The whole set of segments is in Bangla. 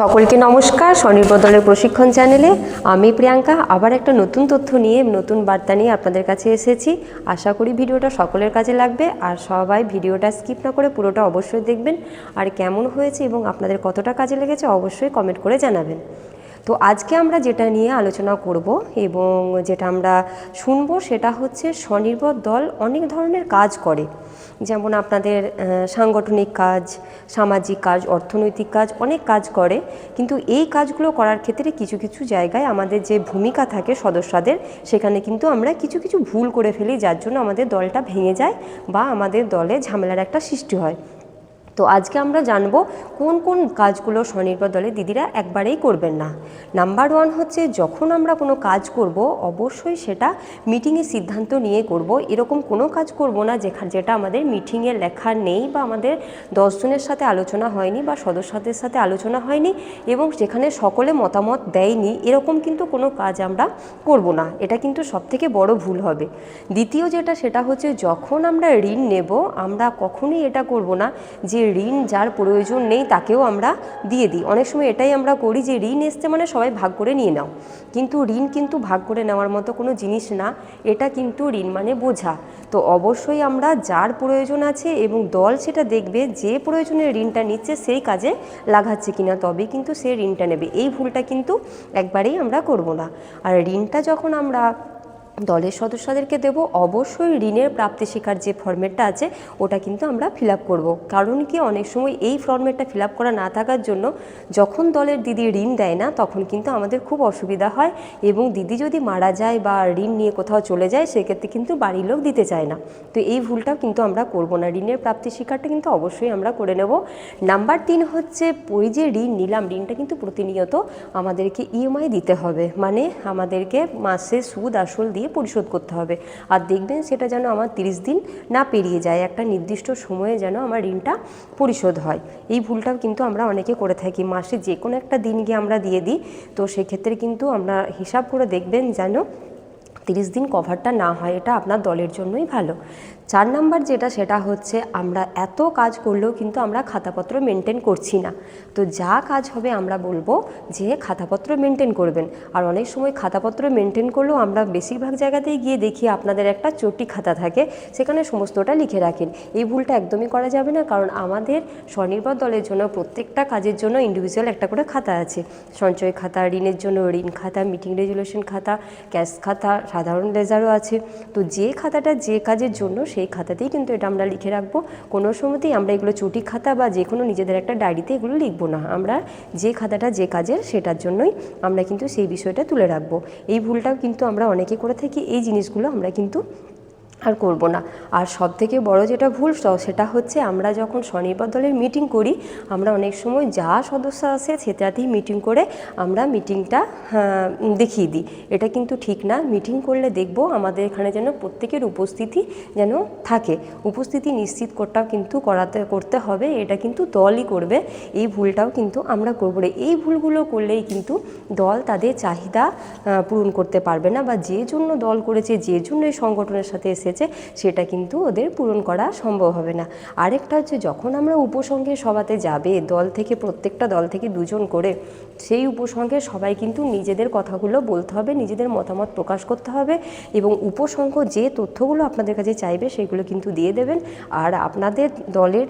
সকলকে নমস্কার। স্বনির্ভর দলের প্রশিক্ষণ চ্যানেলে আমি প্রিয়াঙ্কা। আবার একটা নতুন তথ্য নিয়ে, নতুন বার্তা নিয়ে আপনাদের কাছে এসেছি। আশা করি ভিডিওটা সকলের কাজে লাগবে। আর সবাই ভিডিওটা স্কিপ না করে পুরোটা অবশ্যই দেখবেন। আর কেমন হয়েছে এবং আপনাদের কতটা কাজে লেগেছে অবশ্যই কমেন্ট করে জানাবেন। তো আজকে আমরা যেটা নিয়ে আলোচনা করব এবং যেটা আমরা শুনব সেটা হচ্ছে স্বনির্ভর দল অনেক ধরনের কাজ করে। যেমন আপনাদের সাংগঠনিক কাজ, সামাজিক কাজ, অর্থনৈতিক কাজ অনেক কাজ করে। কিন্তু এই কাজগুলো করার ক্ষেত্রে কিছু কিছু জায়গায় আমাদের যে ভূমিকা থাকে সদস্যদের, সেখানে কিন্তু আমরা কিছু কিছু ভুল করে ফেলি, যার জন্য আমাদের দলটা ভেঙে যায় বা আমাদের দলে ঝামেলার একটা সৃষ্টি হয়। তো আজকে আমরা জানব কোন কোন কাজগুলো স্বনির্ভর দলের দিদিরা একবারেই করবেন না। নাম্বার ওয়ান হচ্ছে যখন আমরা কোনো কাজ করব, অবশ্যই সেটা মিটিংয়ে সিদ্ধান্ত নিয়ে করব। এরকম কোনো কাজ করব না যেখা যেটা আমাদের মিটিংয়ে লেখা নেই বা আমাদের দশজনের সাথে আলোচনা হয়নি বা সদস্যদের সাথে আলোচনা হয়নি এবং সেখানে সকলে মতামত দেয়নি, এরকম কিন্তু কোনো কাজ আমরা করব না। এটা কিন্তু সবথেকে বড় ভুল হবে। দ্বিতীয় যেটা, সেটা হচ্ছে যখন আমরা ঋণ নেব, আমরা কখনোই এটা করব না যে ঋণ যার প্রয়োজন নেই তাকেও আমরা দিয়ে দিই। অনেক সময় এটাই আমরা করি যে ঋণ এসছে মানে সবাই ভাগ করে নিয়ে নাও। কিন্তু ঋণ কিন্তু ভাগ করে নেওয়ার মতো কোনো জিনিস না, এটা কিন্তু ঋণ মানে বোঝা। তো অবশ্যই আমরা যার প্রয়োজন আছে এবং দল সেটা দেখবে যে প্রয়োজনে ঋণটা নিচ্ছে সেই কাজে লাগাচ্ছে কিনা তবে কিন্তু সে ঋণটা নেবে। এই ভুলটা কিন্তু একবারেই আমরা করব না। আর ঋণটা যখন আমরা দলের সদস্যদেরকে দেব। অবশ্যই ঋণের প্রাপ্তি শিকার যে ফর্মেটটা আছে, ওটা কিন্তু আমরা ফিল আপ করব। কারণ কি, অনেক সময় এই ফর্মেটটা ফিল আপ করা না থাকার জন্য যখন দলের দিদি ঋণ দেয় না, তখন কিন্তু আমাদের খুব অসুবিধা হয় এবং দিদি যদি মারা যায় বা ঋণ নিয়ে কোথাও চলে যায়, সেক্ষেত্রে কিন্তু বাড়ির লোক দিতে চায় না। তো এই ভুলটাও কিন্তু আমরা করব না। ঋণের প্রাপ্তি শিকারটা কিন্তু অবশ্যই আমরা করে নেব। নাম্বার তিন হচ্ছে, ওই যে ঋণ নিলাম, ঋণটা কিন্তু প্রতিনিয়ত আমাদেরকে ইএমআই দিতে হবে। মানে আমাদেরকে মাসে সুদ আসল দিয়ে পরিশোধ করতে হবে। আর দেখবেন সেটা যেন আমার তিরিশ দিন না পেরিয়ে যায়, একটা নির্দিষ্ট সময়ে যেন আমার ঋণটা পরিশোধ হয়। এই ভুলটাও কিন্তু আমরা অনেকে করে থাকি। মাসে যে কোনো একটা দিন গিয়ে আমরা দিয়ে দিই, তো সেক্ষেত্রে কিন্তু আমরা হিসাব করে দেখবেন যেন তিরিশ দিন কভারটা না হয়। এটা আপনার দলের জন্যই ভালো। চার নাম্বার যেটা, সেটা হচ্ছে আমরা এত কাজ করলেও কিন্তু আমরা খাতাপত্র মেনটেন করছি না। তো যা কাজ হবে আমরা বলব যে খাতাপত্র মেনটেন করবেন। আর অনেক সময় খাতাপত্র মেনটেন করলেও আমরা বেশিরভাগ জায়গাতেই গিয়ে দেখি আপনাদের একটা চটি খাতা থাকে, সেখানে সমস্তটা লিখে রাখেন। এই ভুলটা একদমই করা যাবে না, কারণ আমাদের স্বনির্ভর দলের জন্য প্রত্যেকটা কাজের জন্য ইন্ডিভিজুয়াল একটা করে খাতা আছে। সঞ্চয় খাতা, ঋণের জন্য ঋণ খাতা মিটিং রেজুলেশন খাতা ক্যাশ খাতা, সাধারণ লেজারও আছে। তো যে খাতাটা যে কাজের জন্য সেই খাতাতেই কিন্তু এটা আমরা লিখে রাখব। কোনো সময়তেই আমরা এগুলো চুটি খাতা বা যে কোনো নিজেদের একটা ডায়েরিতে এগুলো লিখব না। আমরা যে খাতাটা যে কাজের সেটার জন্যই আমরা কিন্তু সেই বিষয়টা তুলে রাখব। এই ভুলটাও কিন্তু আমরা অনেকে করে থাকি। এই জিনিসগুলো আমরা কিন্তু আর করব না। আর সব থেকে বড় যেটা ভুল সেটা হচ্ছে আমরা যখন স্বনির্ভর দলের মিটিং করি আমরা অনেক সময় যা সদস্য আছে সেটাতেই মিটিং করে আমরা মিটিংটা হ্যাঁ, দেখিয়ে দিই। এটা কিন্তু ঠিক না। মিটিং করলে দেখব আমাদের এখানে যেন প্রত্যেকের উপস্থিতি যেন থাকে। উপস্থিতি নিশ্চিত করটাও কিন্তু করাতে করতে হবে এটা কিন্তু দলই করবে। এই ভুলটাও কিন্তু আমরা করব না। এই ভুলগুলো করলেই কিন্তু দল তাদের চাহিদা পূরণ করতে পারবে না বা যে জন্য দল করেছে যে জন্য এই সংগঠনের সাথে এসেছে, সেটা কিন্তু ওদের পূরণ করা সম্ভব হবে না। আরেকটা হচ্ছে, যখন আমরা উপসংঘের সভাতে যাবে, দল থেকে, প্রত্যেকটা দল থেকে দুজন করে, সেই উপসংঘে সবাই কিন্তু নিজেদের কথাগুলো বলতে হবে, নিজেদের মতামত প্রকাশ করতে হবে এবং উপসংঘ যে তথ্যগুলো আপনাদের কাছে চাইবে, সেগুলো কিন্তু দিয়ে দেবেন। আর আপনাদের দলের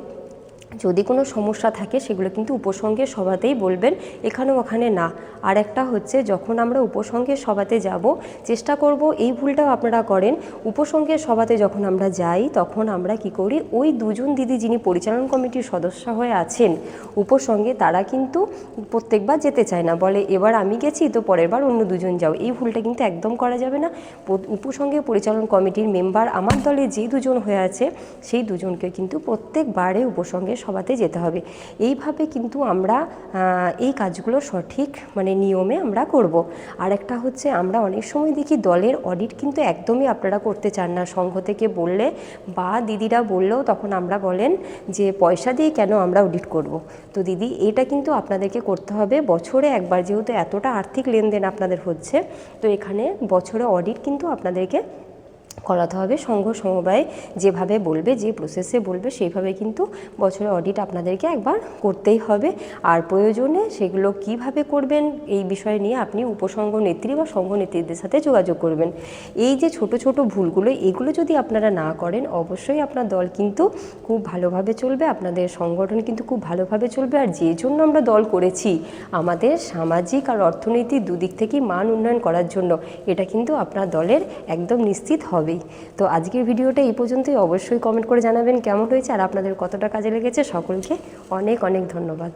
যদি কোনো সমস্যা থাকে, সেগুলো কিন্তু উপসংঘের সভাতেই বলবেন এখানে ওখানে না। আর একটা হচ্ছে, যখন আমরা উপসংঘের সভাতে যাব, চেষ্টা করব এই ভুলটাও আপনারা করেন। উপসংঘের সভাতে যখন আমরা যাই, তখন আমরা কি করি, ওই দুজন দিদি যিনি পরিচালন কমিটির সদস্য হয়ে আছেন উপসংঘে তারা কিন্তু প্রত্যেকবার যেতে চায় না। বলে, এবার আমি গেছি, তো পরের বার অন্য দুজন যাও। এই ভুলটা কিন্তু একদম করা যাবে না। উপসংঘে পরিচালন কমিটির মেম্বার আমার দলে যে দুজন হয়ে আছে, সেই দুজনকে কিন্তু প্রত্যেকবারে উপসংঘের সভাতে যেতে হবে। এইভাবে কিন্তু আমরা এই কাজগুলো সঠিক মানে নিয়মে আমরা করব। আর একটা হচ্ছে আমরা অনেক সময় দেখি দলের অডিট কিন্তু একদমই আপনারা করতে চান না। সংঘ থেকে বললে বা দিদিরা বললেও তখন আমরা বলেন যে, পয়সা দিয়ে কেন আমরা অডিট করব? তো দিদি, এটা কিন্তু আপনাদেরকে করতে হবে। বছরে একবার যেহেতু এতটা আর্থিক লেনদেন আপনাদের হচ্ছে, তো এখানে বছরে অডিট কিন্তু আপনাদেরকে করাতে হবে। সংঘ সমবায় যেভাবে বলবে, যে প্রসেসে বলবে, সেইভাবে কিন্তু বছরে অডিট আপনাদেরকে একবার করতেই হবে। আর প্রয়োজনে সেগুলো কীভাবে করবেন, এই বিষয় নিয়ে আপনি উপসংঘ নেত্রী বা সংঘ নেত্রীদের সাথে যোগাযোগ করবেন। এই যে ছোট ছোট ভুলগুলো, এগুলো যদি আপনারা না করেন, অবশ্যই আপনার দল কিন্তু খুব ভালোভাবে চলবে, আপনাদের সংগঠন কিন্তু খুব ভালোভাবে চলবে। আর যে জন্য আমরা দল করেছি, আমাদের সামাজিক আর অর্থনীতি দুদিক থেকেই মান উন্নয়ন করার জন্য, এটা কিন্তু আপনার দলের একদম নিশ্চিত হবেই। তো আজকের ভিডিওটা এই পর্যন্তই। অবশ্যই কমেন্ট করে জানাবেন কেমন হয়েছে আর আপনাদের কতটা কাজে লেগেছে। সকলকে অনেক অনেক ধন্যবাদ।